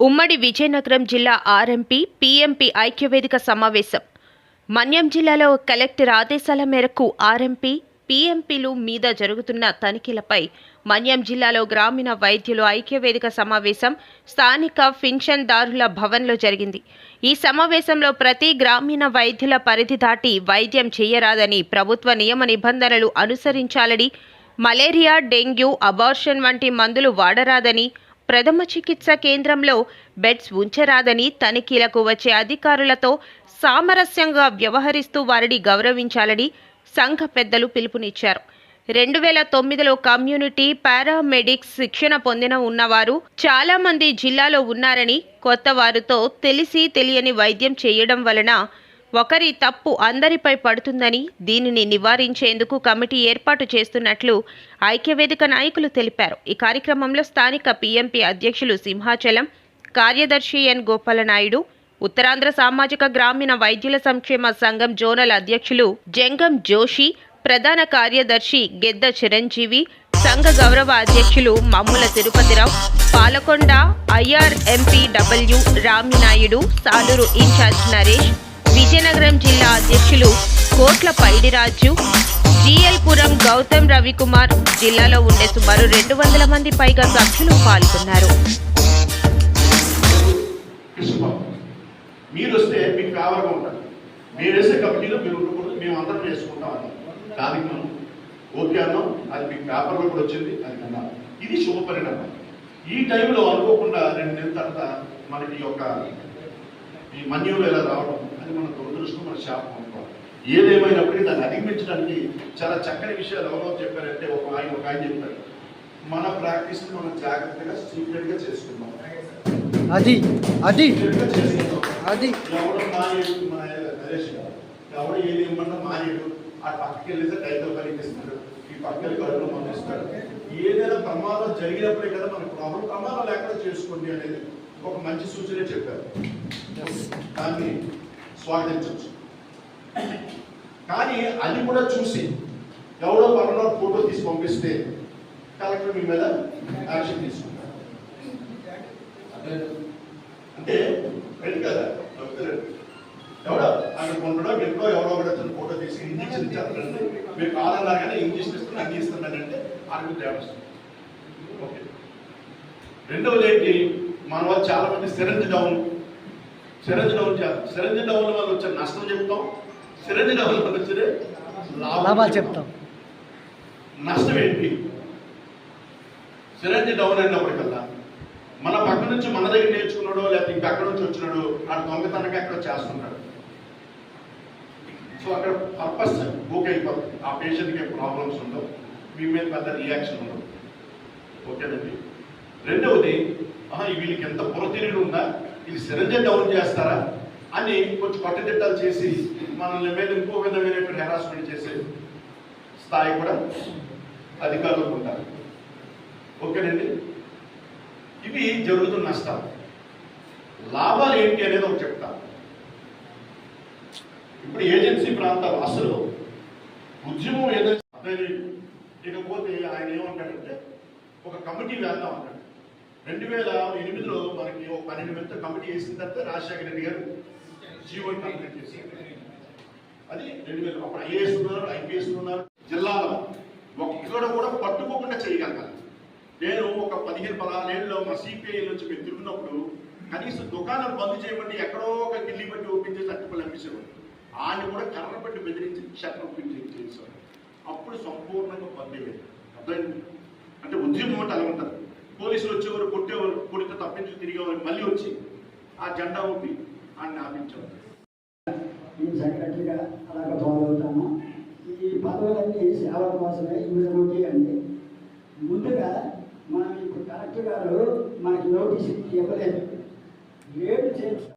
ఉమ్మడి విజయనగరం జిల్లా RMP PMP ఐక్యవేదిక సమావేశం. మన్యం జిల్లాలో కలెక్టర్ ఆదేశాల మేరకు ఆర్ఎంపీ పీఎంపీలు మీద జరుగుతున్న తనిఖీలపై మన్యం జిల్లాలో గ్రామీణ వైద్యులు ఐక్యవేదిక సమావేశం స్థానిక ఫిన్షన్దారుల భవన్లో జరిగింది. ఈ సమావేశంలో ప్రతి గ్రామీణ వైద్యుల పరిధి దాటి వైద్యం చేయరాదని ప్రభుత్వ నియమ నిబంధనలు అనుసరించాలని మలేరియా డెంగ్యూ అబార్షన్ వంటి మందులు వాడరాదని ప్రథమ చికిత్స కేంద్రంలో బెడ్స్ ఉంచరాదని తనిఖీలకు వచ్చే అధికారులతో సామరస్యంగా వ్యవహరిస్తూ వారిని గౌరవించాలని సంఘ పెద్దలు పిలుపునిచ్చారు. రెండు వేల తొమ్మిదిలో కమ్యూనిటీ పారామెడిక్స్ శిక్షణ పొందిన ఉన్నవారు చాలామంది జిల్లాలో ఉన్నారని కొత్త వారితో తెలిసి తెలియని వైద్యం చేయడం వలన ఒకరి తప్పు అందరిపై పడుతుందని దీనిని నివారించేందుకు కమిటీ ఏర్పాటు చేస్తున్నట్లు ఐక్యవేదిక నాయకులు తెలిపారు. ఈ కార్యక్రమంలో స్థానిక పీఎంపీ అధ్యక్షులు సింహాచలం కార్యదర్శి ఎన్ గోపాలనాయుడు ఉత్తరాంధ్ర సామాజిక గ్రామీణ వైద్యుల సంక్షేమ సంఘం జోనల్ అధ్యక్షులు జంగం జోషి ప్రధాన కార్యదర్శి గెద్ద చిరంజీవి సంఘ గౌరవ అధ్యక్షులు Mammula Tirupatirao Palakonda IRMP W Raminaidu Saluru incharge Naresh Vizianagaram జిల్లా అధ్యక్షులు కోట్ల పైడిరాజు జిఎల్పురం గౌతమ్ రవికుమార్ జిల్లాలో ఉండే సుమారు రెండు వందల మంది పైగా సభ్యులు పాల్గొన్నారు. మీరు వస్తే మీకు ఫేవర్గా ఉంటుంది మీరు వేసే కమిటీలో మీరు ఉండకూడదు మేము అందరం వేసుకుంటాం అన్నాం దానికి ఓకే అన్నాం అది మీకు పేపర్లో కూడా వచ్చింది అది అన్నాం ఇది శుభ పరిణామం. ఈ టైంలో అనుకోకుండా రెండు నెలల తర్వాత మనకి యొక్క ఈ మన్యులు ఎలా రావడం? అది మన దురదృష్టం మన శాపం అనుకోవాలి ఏదేమైనప్పటికీ దాన్ని అధిగమించడానికి చాలా చక్కని విషయాలు ఎవరో చెప్పారంటే ఒక ఆయన ఒక ఆయన చెప్పారు. మన ప్రాక్టీస్ మనం జాగ్రత్తగా సీక్రెట్గా చేసుకుందాం. అది అది. చేసుకుందాం. అది. ఎవడు మానేడు మా నరేష్ గారు. ఎవడు ఏది ఇమ్మన్నా మానేడు ఆ పక్కకి వెళ్ళేసి టైటిల్ కనిపిస్తాడు ఈ పక్కకి కడుపులో పంపిస్తాడు ఏదైనా ప్రమాదం జరిగినప్పుడే కదా మనకు ప్రాబ్లం. ప్రమాదం లేకుండా చేసుకోండి అనేది ఒక మంచి సూచన చెప్పారు. దాన్ని స్వాగతించవచ్చు. కానీ అది కూడా చూసి ఎవడో పక్కన ఫోటో తీసి పంపిస్తే కలెక్టర్ మీ మీద యాక్షన్ తీసుకుంటారు. అంటే వెళ్ళి కదా ఎవడో అక్కడ కొండడో ఎక్కడో ఎవరో కూడా ఫోటో తీసి ఇంజక్షన్ ఇచ్చేస్తారండి మీరు కాదన్నా కానీ ఇంజక్షన్ ఇస్తున్నా అన్ని ఇస్తున్నానంటే అక్కడ తేడా ఓకే. రెండవది ఏంటి? మన వాళ్ళు చాలా మంది syringe down syringe down syringe down వల్ల వచ్చే నష్టం చెప్తాం. సిరంజ్ డౌన్ వల్ల వచ్చే లాభాలు చెప్తాం. నష్టం ఏంటి? సిరంజ్ డౌన్ అయినప్పటికల్లా మన పక్క నుంచి మన దగ్గర నేర్చుకున్నాడో లేకపోతే ఇంకా అక్కడ నుంచి వచ్చినాడో ఆ దొంగతనంగా ఎక్కడ చేస్తున్నాడు. సో అక్కడ పర్పస్ బుక్ అయిపోతుంది ఆ పేషెంట్కి ప్రాబ్లమ్స్ ఉండవు. మీ మీద పెద్ద రియాక్షన్ ఉండదు ఓకేనండి రెండవది ఆహా, వీళ్ళకి ఎంత పొరతీరుడు ఉందా? ఇది సిరంజ డౌన్ చేస్తారా అని కొంచెం కట్టుదిట్టాలు చేసి మనల్ని మీద ఇంకో విధమైనటువంటి హెరాస్మెంట్ చేసే స్థాయి కూడా అధికారులకు ఉంటారు ఓకేనండి? ఇవి జరుగుతున్న నష్టాలు. లాభాలు ఏంటి అనేది ఒకటి చెప్తాను ఇప్పుడు ఏజెన్సీ ప్రాంతాలు అసలు ఉద్యమం ఏదైనా అదే ఇకపోతే ఆయన ఏమంటాడంటే ఒక కమిటీ వేద్దాం అంటాడు రెండు వేల ఎనిమిదిలో మనకి ఒక పన్నెండు మంది కమిటీ వేసిన తర్వాత రాజశేఖర రెడ్డి గారు జీవో కంప్లీట్ చేశారు. అది రెండు వేల అప్పుడు ఐఏఎస్ ఉన్నారు ఐపీఎస్ ఉన్నారు జిల్లాలో ఒక్కడ కూడా పట్టుకోకుండా చేయగలగాలి. నేను ఒక పదిహేను పదహారు ఏళ్ళలో మా సిపిఐ నుంచి మేము తిరుగుతున్నప్పుడు కనీసం దుకాణం బంద్ చేయబట్టి ఎక్కడో ఒక గిల్లి బట్టి ఓపెన్ చేసి అట్టుపల్లి అమ్మేసేవాడు ఆయన కూడా కర్ర బట్టి బెదిరించి షట్టర్ ఓపెన్ చేసేవాడు అప్పుడు సంపూర్ణంగా బంద్ అయ్యేది అర్థమైంది? అంటే ఉద్యమం అంటే అలా ఉంటుంది. పోలీసులు వచ్చేవారు కొట్టేవారు కొడితే తప్పించి తిరిగేవారు మళ్ళీ వచ్చి ఆ జెండా ఊపి ఆయన ఆపించేవారు. నేను సెక్రటరీగా అలాగ ఫాలో అవుతాను ఈ పదవులన్నీ సేవ కోసమే యూజ్ చేయండి ముందుగా మనం ఇప్పుడు కలెక్టర్ గారు మనకి నోటీస్ ఇవ్వలేదు. రేటు చేసి